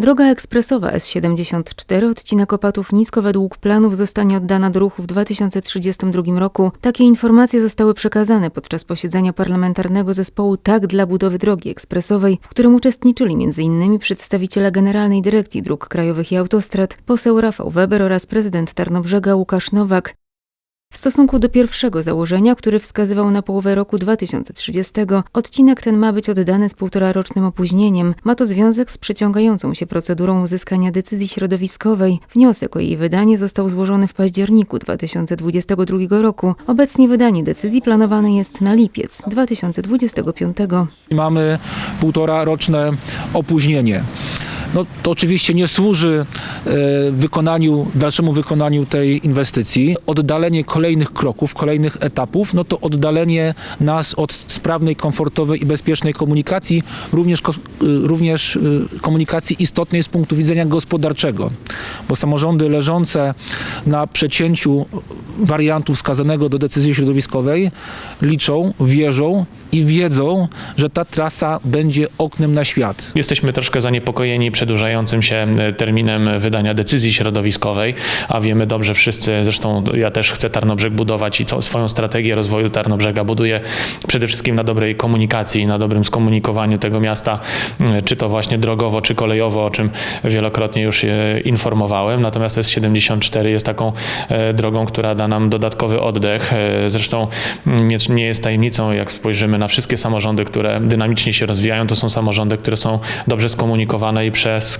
Droga ekspresowa S74, odcinek Opatów Nisko według planów zostanie oddana do ruchu w 2032 roku. Takie informacje zostały przekazane podczas posiedzenia parlamentarnego zespołu TAK dla budowy drogi ekspresowej, w którym uczestniczyli m.in. przedstawiciele Generalnej Dyrekcji Dróg Krajowych i Autostrad, poseł Rafał Weber oraz prezydent Tarnobrzega Łukasz Nowak. W stosunku do pierwszego założenia, który wskazywał na połowę roku 2030, odcinek ten ma być oddany z półtorarocznym opóźnieniem. Ma to związek z przeciągającą się procedurą uzyskania decyzji środowiskowej. Wniosek o jej wydanie został złożony w październiku 2022 roku. Obecnie wydanie decyzji planowane jest na lipiec 2025. Mamy półtora roczne opóźnienie. No, to oczywiście nie służy e, wykonaniu, dalszemu wykonaniu tej inwestycji. Oddalenie kolejnych kroków, kolejnych etapów, no to oddalenie nas od sprawnej, komfortowej i bezpiecznej komunikacji, również, y, również y, komunikacji istotnej z punktu widzenia gospodarczego, bo samorządy leżące na przecięciu wariantu wskazanego do decyzji środowiskowej liczą, wierzą i wiedzą, że ta trasa będzie oknem na świat. Jesteśmy troszkę zaniepokojeni przedłużającym się e, terminem wydania decyzji środowiskowej, a wiemy dobrze wszyscy, zresztą ja też chcę Tarnobrzeg budować i co, swoją strategię rozwoju Tarnobrzega buduję przede wszystkim na dobrej komunikacji, na dobrym skomunikowaniu tego miasta, m, czy to właśnie drogowo, czy kolejowo, o czym wielokrotnie już e, informowałem. Natomiast S74 jest taką e, drogą, która da nam dodatkowy oddech. E, Zresztą mm, nie, jest tajemnicą, jak spojrzymy na wszystkie samorządy, które dynamicznie się rozwijają, to są samorządy, które są dobrze skomunikowane i przez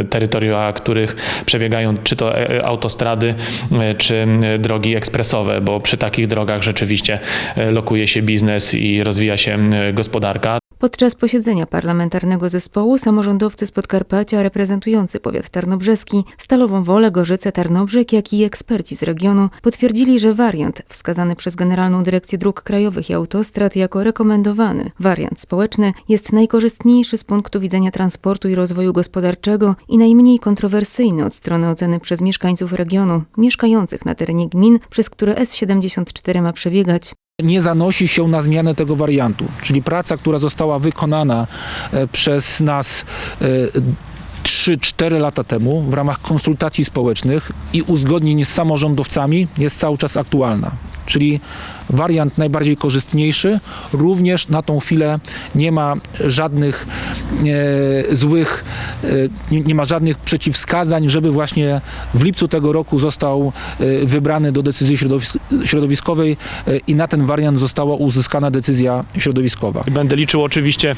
e, terytoria, których przebiegają czy to e, autostrady, e, czy e, drogi ekspresowe, bo przy takich drogach rzeczywiście e, lokuje się biznes i rozwija się e, gospodarka. Podczas posiedzenia parlamentarnego zespołu samorządowcy z Podkarpacia reprezentujący powiat tarnobrzeski, Stalową Wolę, Gorzyce, Tarnobrzeg, jak i eksperci z regionu potwierdzili, że wariant wskazany przez Generalną Dyrekcję Dróg Krajowych i Autostrad jako rekomendowany wariant społeczny jest najkorzystniejszy z punktu widzenia transportu i rozwoju gospodarczego i najmniej kontrowersyjny od strony oceny przez mieszkańców regionu, mieszkających na terenie gmin, przez które S74 ma przebiegać. Nie zanosi się na zmianę tego wariantu. Czyli praca, która została wykonana e, przez nas e, 3-4 lata temu w ramach konsultacji społecznych i uzgodnień z samorządowcami jest cały czas aktualna. Czyli wariant najbardziej korzystniejszy, również na tą chwilę nie ma żadnych e, złych, e, nie, ma żadnych przeciwwskazań, żeby właśnie w lipcu tego roku został e, wybrany do decyzji środowisk środowiskowej e, i na ten wariant została uzyskana decyzja środowiskowa. Będę liczył oczywiście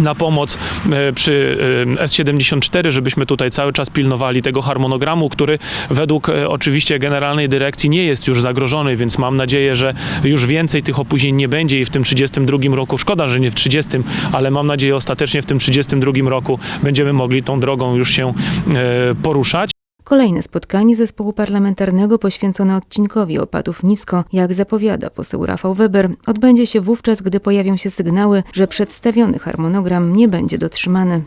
na pomoc e, przy e, S74, żebyśmy tutaj cały czas pilnowali tego harmonogramu, który według e, oczywiście Generalnej Dyrekcji nie jest już zagrożony, więc mam nadzieję, że już więcej tych opóźnień nie będzie i w tym 32 roku, szkoda, że nie w 30, ale mam nadzieję ostatecznie w tym 32 roku będziemy mogli tą drogą już się poruszać. Kolejne spotkanie zespołu parlamentarnego poświęcone odcinkowi opatów nisko, jak zapowiada poseł Rafał Weber, odbędzie się wówczas, gdy pojawią się sygnały, że przedstawiony harmonogram nie będzie dotrzymany.